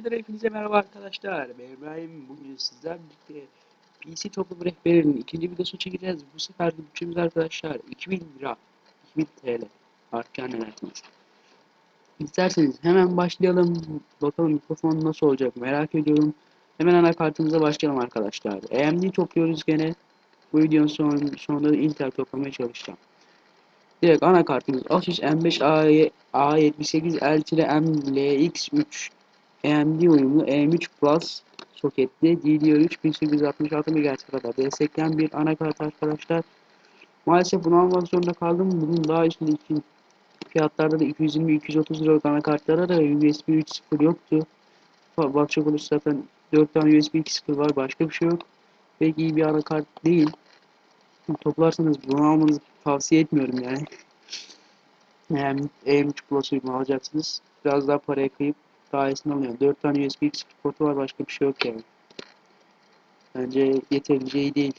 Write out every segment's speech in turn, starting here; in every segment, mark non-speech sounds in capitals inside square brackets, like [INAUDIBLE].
Videodan hepinize merhaba arkadaşlar. Ben İbrahim. Bugün sizlerle birlikte PC toplum rehberinin ikinci videosunu çekeceğiz. Bu sefer bütçemiz arkadaşlar 2000 lira. 2000 TL. Artacağını ne dersiniz? İsterseniz hemen başlayalım. Bakalım mikrofon nasıl olacak merak ediyorum. Hemen anakartımıza başlayalım arkadaşlar. AMD topluyoruz gene. Bu videonun son, sonunda da Intel toplamaya çalışacağım. Direkt anakartımız Asus M5 A, A78 L-MLX3 AMD uyumlu M3 Plus soketli DDR3 1866 MHz kadar destekleyen bir anakart arkadaşlar. Maalesef bunu almak zorunda kaldım. Bunun daha üstündeki fiyatlarda da 220-230 liralık anakartlara da USB 3.0 yoktu. Bakacak olursa zaten 4 tane USB 2.0 var. Başka bir şey yok. Pek iyi bir anakart değil. Toplarsanız bunu almanızı tavsiye etmiyorum yani. [LAUGHS] Yani M3 Plus uyumu alacaksınız. Biraz daha paraya kıyıp iyisini alıyor. 4 tane USB 2.0 portu var. Başka bir şey yok yani. Bence yeterince iyi değil.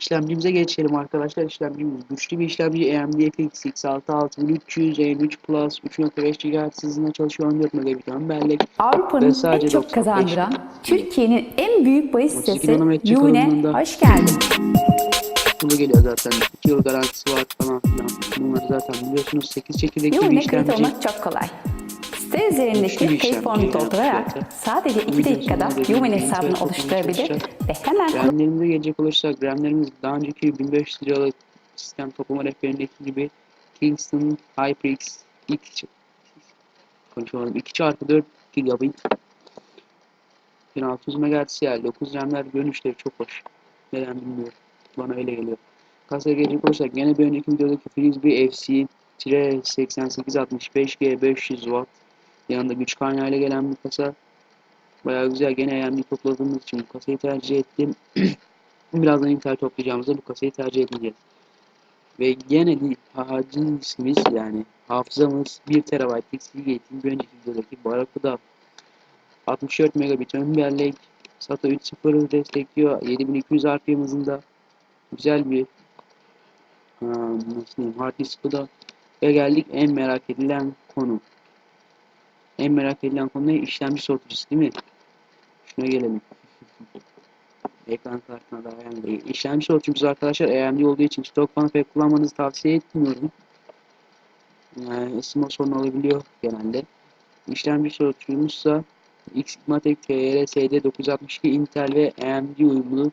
İşlemcimize geçelim arkadaşlar. İşlemcimiz güçlü bir işlemci AMD FX X6 6300 M3 Plus 3.5 GHz hızında çalışıyor 14 megabit ön bellek. Avrupa'nın en çok 95 kazandıran Türkiye'nin en büyük bahis 32 sitesi Yune hoş geldin. Bunu geliyor zaten. 2 yıl garantisi var falan filan. Bunları zaten biliyorsunuz 8 çekirdekli bir Yune kayıt işlemci. olmak çok kolay. Site üzerindeki yani doldurarak sadece 2 Videonun dakikada dediğim hesabını oluşturabilir ve hemen RAM'lerimize gelecek olursak RAM'lerimiz daha önceki 1500 liralık sistem toplama rehberindeki gibi Kingston HyperX 2 konuşamadım 2 çarpı 4 GB 1600 MHz yer 9 RAM'ler görünüşleri çok hoş. Neden bilmiyorum. Bana öyle geliyor. Kasaya gelecek olursak gene bir önceki videodaki Frisbee FC 8865G 500 Watt yanında güç kaynağıyla gelen bir kasa Bayağı güzel. Gene AMD topladığımız için bu kasayı tercih ettim. [CLEARS THROAT] Birazdan Intel toplayacağımızda bu kasayı tercih edeceğiz. Ve gene değil. Hacimimiz yani hafızamız 1 TB'lik Seagate'in bir önceki videodaki Barracuda 64 megabit ön bellek SATA 3.0'ı destekliyor. 7200 RPM hızında güzel bir nasıl diyeyim hard disk bu da. Ve geldik en merak edilen konu. En merak edilen konu ne? İşlemci soğutucusu değil mi? Şuna gelelim. Ekran kartına dayan değil. İşlemci soğutucusu arkadaşlar AMD olduğu için stok fanı pek kullanmanızı tavsiye etmiyorum. Yani ısınma sorunu olabiliyor genelde. İşlemci soğutucumuzsa Xmatic TRSD 962 Intel ve AMD uyumlu.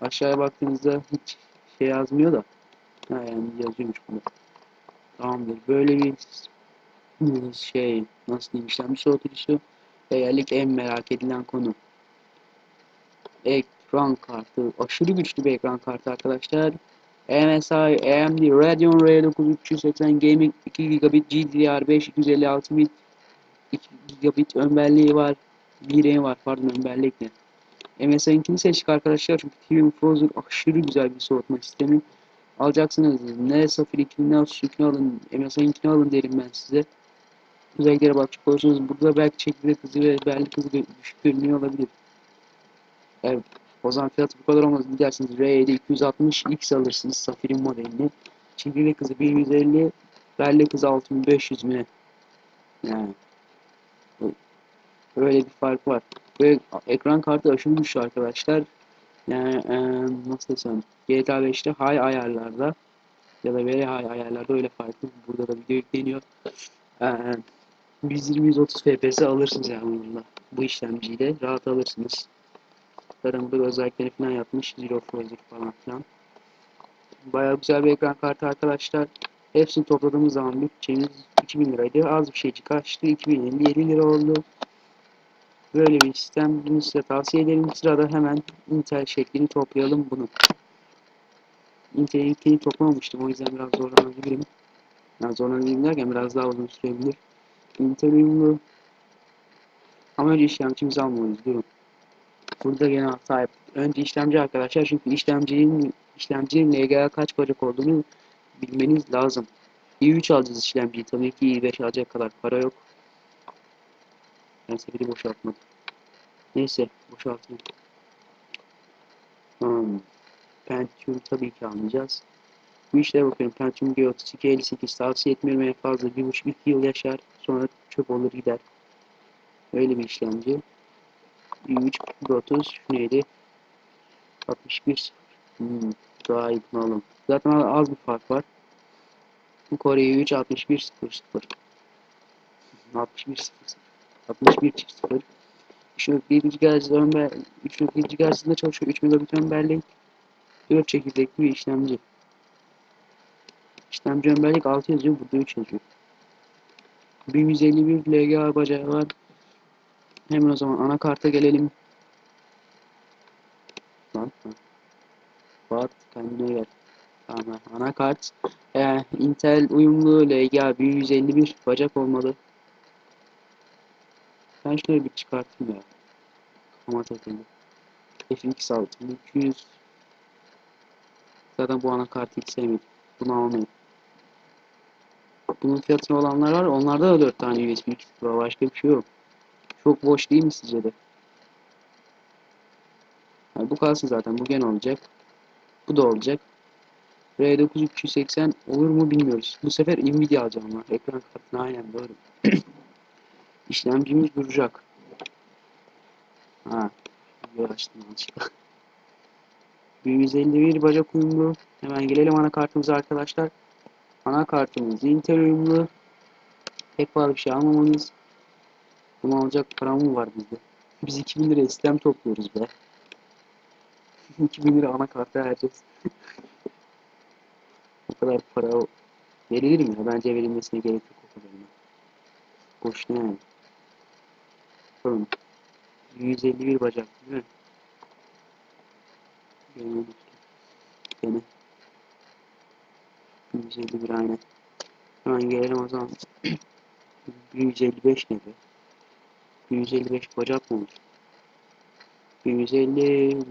Aşağıya baktığınızda hiç şey yazmıyor da. AMD yazıyormuş bunda. Tamamdır. Böyle bir şey nasıl diyeyim işlemci soğutucusu ve geldik en merak edilen konu. Ekran kartı. Aşırı güçlü bir ekran kartı arkadaşlar. MSI AMD Radeon R9 380 Gaming 2 GB GDDR5 256 bit 2 GB ön belleği var. VRAM var pardon ön bellek ne. MSI'nkini seçtik arkadaşlar çünkü TV Frozen aşırı güzel bir soğutma sistemi. Alacaksınız. Ne Safir 2'ni ne Asus 2'ni alın. MSI'nkini alın derim ben size. Özelliklere bakacak olursanız burada belki çekirdek hızı ve belki hızı düşük görünüyor olabilir. Evet. O zaman fiyatı bu kadar olmaz. Gidersiniz R7 260 X alırsınız Safir'in modelini. Çekirdek hızı 1150 bellek hızı 6500 mi? Yani. Böyle bir fark var. Ve ekran kartı güçlü arkadaşlar. Yani ee, nasıl desem GTA 5'te high ayarlarda ya da very high ayarlarda öyle farklı. Burada da video yükleniyor. Ee, 120-130 FPS alırsınız yani bununla. Bu işlemciyle rahat alırsınız. Zaten burada özellikleri falan yapmış. Zero Frozen falan filan. Bayağı güzel bir ekran kartı arkadaşlar. Hepsini topladığımız zaman bütçemiz 2000 liraydı. Az bir şey kaçtı. 2057 lira oldu. Böyle bir sistem bunu size tavsiye ederim. Sırada hemen Intel şeklini toplayalım bunu. Intel'inkini toplamamıştım. O yüzden biraz zorlanabilirim. Yani zorlanabilirim derken biraz daha uzun sürebilir. Uyumlu. Ama önce işlemcimizi almalıyız. Durun. Burada gene hata yaptık. Önce işlemci arkadaşlar çünkü işlemcinin işlemcinin LGA kaç bacak olduğunu bilmeniz lazım. i3 alacağız işlemciyi. Tabii ki i5 alacak kadar para yok. Ben sepeti boşaltmadım. Neyse boşaltayım. Hmm. Pentium tabii ki almayacağız. Bu işlere bakıyorum. Pentium G32 58 tavsiye etmiyorum en fazla 1,5-2 yıl yaşar. Sonra çöp olur gider. Öyle bir işlemci. i3 30 şu neydi? 61 hmm, bunu alalım. Zaten az bir fark var. Kore i3 61 00 61 00 61 çift 0 3.7 GHz ön be 3.7 GHz'ında çalışıyor. 3 megabit ön bellek 4 çekirdekli bir işlemci. İşlemci ön bellek 6 yazıyor. Burada 3 yazıyor. 1151 LGA bacağı var. Hemen o zaman anakarta gelelim. Lan. ha. Fuat kendine gel. Tamam. Anakart. Ee, Intel uyumlu LGA 1151 bacak olmalı. Ben şöyle bir çıkartayım ya. Kama takıldı. FX altında 200. Zaten bu anakartı hiç sevmedim. Bunu almayın. Bunun fiyatına olanlar var. Onlarda da 4 tane USB 2 var. Başka bir şey yok. Çok boş değil mi sizce de? Yani bu kalsın zaten. Bu gene olacak. Bu da olacak. R9 380 olur mu bilmiyoruz. Bu sefer Nvidia alacağım ben. Ekran kartına aynen doğru. [CLEARS THROAT] İşlemcimiz duracak. Ha. [LAUGHS] Bir açtım yanlışlıkla. 151 bacak uyumlu. Hemen gelelim anakartımıza arkadaşlar. Anakartımız Intel uyumlu. Pek pahalı bir şey almamanız. Bunu alacak param mı var bizde? Biz 2000 lira istem topluyoruz be. [LAUGHS] 2000 lira anakarta vereceğiz. [LAUGHS] o kadar para verilir mi? Bence verilmesine gerek yok o kadarına. Boşuna yani. Bakalım. 151 bacak değil mi? Gene unuttum. Gene. 151 aynen. Hemen gelelim o zaman. 155 ne be? 155 bacak mı olur? 150,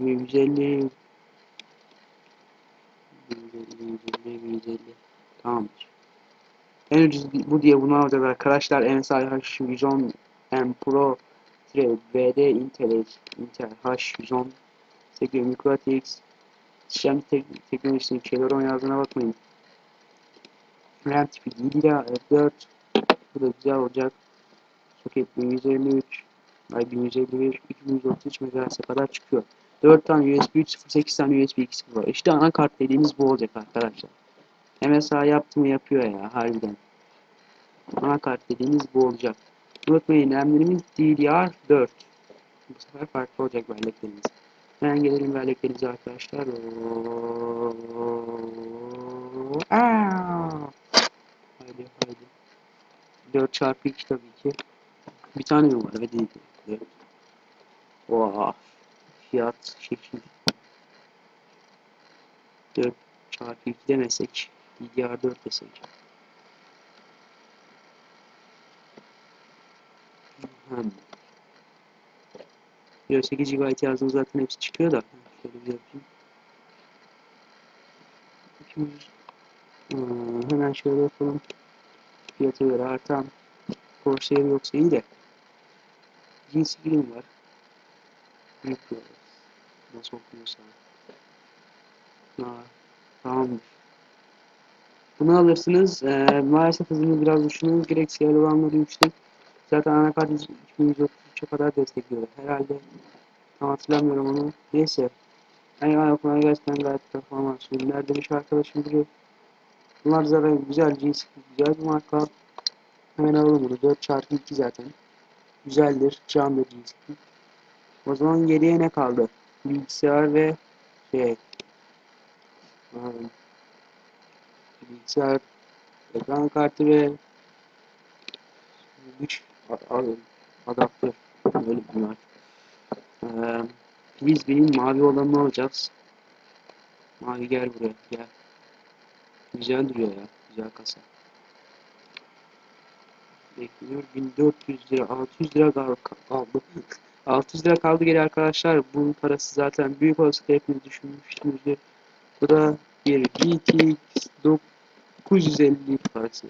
150, 150, 150, 150. Tamamdır. En ucuz bu diye bunu alacağız arkadaşlar. MSI H110 M Pro VD Intel Intel H110 8 MikroTX işlem tek teknolojisinin şeyler yazdığına bakmayın. 7 lira F4 bu da güzel olacak. Soket 1153 ay 1151 2133 MHz'e kadar çıkıyor. 4 tane USB 3.0 8 tane USB 2.0 var. İşte anakart dediğimiz bu olacak arkadaşlar. MSI yaptı mı yapıyor ya harbiden. Anakart dediğimiz bu olacak. Unutmayın RAM'lerimiz DDR4. Bu sefer farklı olacak belleklerimiz. Hemen gelelim belleklerimize arkadaşlar. Oo, aa! Haydi haydi. 4 çarpı 2 tabii ki. Bir tane var? Evet değil. Evet. Oha. Fiyat şekil. 4 çarpı 2 demesek. DDR4 desek. Hmm. Diyor 8 GB yazdım zaten hepsi çıkıyor da. Şöyle bir yapayım. 200. Hmm, hemen şöyle yapalım. Fiyata göre artan Corsair yoksa iyi de. Birim var. Bir Nasıl okuyorsa. Ha, tamamdır. Bunu alırsınız. Ee, maalesef hızını biraz düşünmeniz gerek. CL oranları yüksek. Zaten anakart 2133'e kadar destekliyor. Herhalde tam hatırlamıyorum onu. Neyse. Yani ayaklarına gerçekten gayet performans ürünler demiş arkadaşım biri. Bunlar zaten güzel cins, güzel bir marka. Hemen alalım bunu. 4 çarpı 2 zaten. Güzeldir. Candır cins. O zaman geriye ne kaldı? Bilgisayar ve şey. ım, Bilgisayar, ekran kartı ve güç adaptör. Böyle bunlar. Ee, biz benim mavi olanını alacağız. Mavi gel buraya gel. Güzel duruyor ya. Güzel kasa. Bekliyor. 1400 lira. 600 lira kal- kaldı. [LAUGHS] 600 lira kaldı geri arkadaşlar. Bunun parası zaten büyük olasılıkla hepiniz düşünmüşsünüzdür. Bu da bir GTX 950 parası.